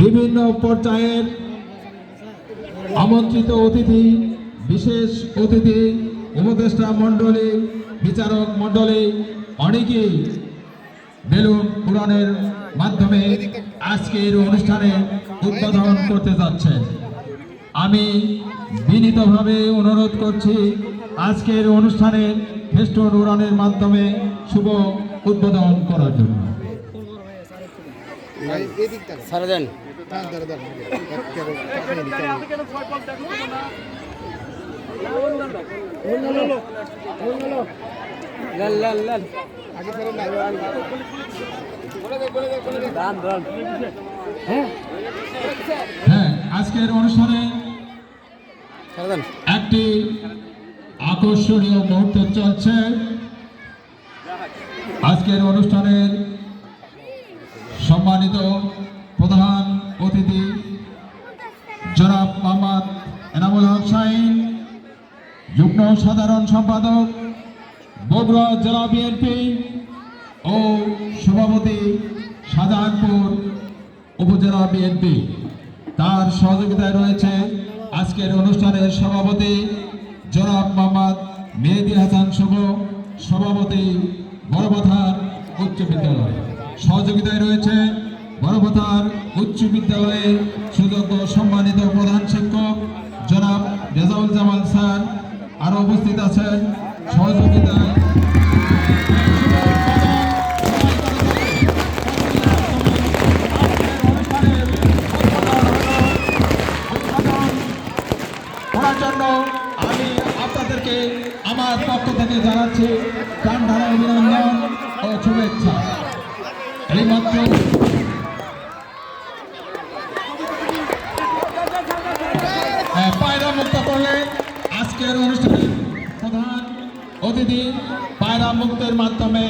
বিভিন্ন পর্যায়ের আমন্ত্রিত অতিথি, বিশেষ অতিথি, উপদেষ্টা মণ্ডলী, বিচারক মণ্ডলী, অনেকেই বেলুন উড়ানের মাধ্যমে আজকের অনুষ্ঠানে উদ্বোধন করতে যাচ্ছেন। আমি বিনীতভাবে অনুরোধ করছি, আজকের অনুষ্ঠানে ফেস্টুন উড়ানের মাধ্যমে শুভ উদ্বোধন করার জন্য। সারা দেন। হ্যাঁ? হ্যাঁ আজকের অনুষ্ঠানে একটি আকর্ষণীয় মুহূর্ত চলছে। আজকের অনুষ্ঠানের সম্মানিত প্রধান অতিথি, জনাব মোহাম্মদ এনামুল হক শাহিন, যুগ্ম সাধারণ সম্পাদক, বগুড়া জেলা বিএনপি ও সভাপতি শাহজাহানপুর উপজেলা বিএনপি। তার সহযোগিতায় রয়েছে আজকের অনুষ্ঠানের সভাপতি জনাব মোহাম্মদ মেহেদি হাসান শুভ সভাপতি বড়বাথার উচ্চ বিদ্যালয়। সহযোগিতায় রয়েছে বড়বাথার উচ্চ বিদ্যালয়ের সুযোগ্য সম্মানিত প্রধান শিক্ষক জনাব রেজাউল জামাল স্যার। আরও উপস্থিত আছেন। সহযোগিতায় আমি আপনাদেরকে আমার পক্ষ থেকে জানাচ্ছি প্রাণ ঢালা অভিনন্দন ও শুভেচ্ছা। এইমাত্র হ্যাঁ, পায়রা মুক্ত করলে আজকের অনুষ্ঠানে প্রধান অতিথি পায়রা মুক্তের মাধ্যমে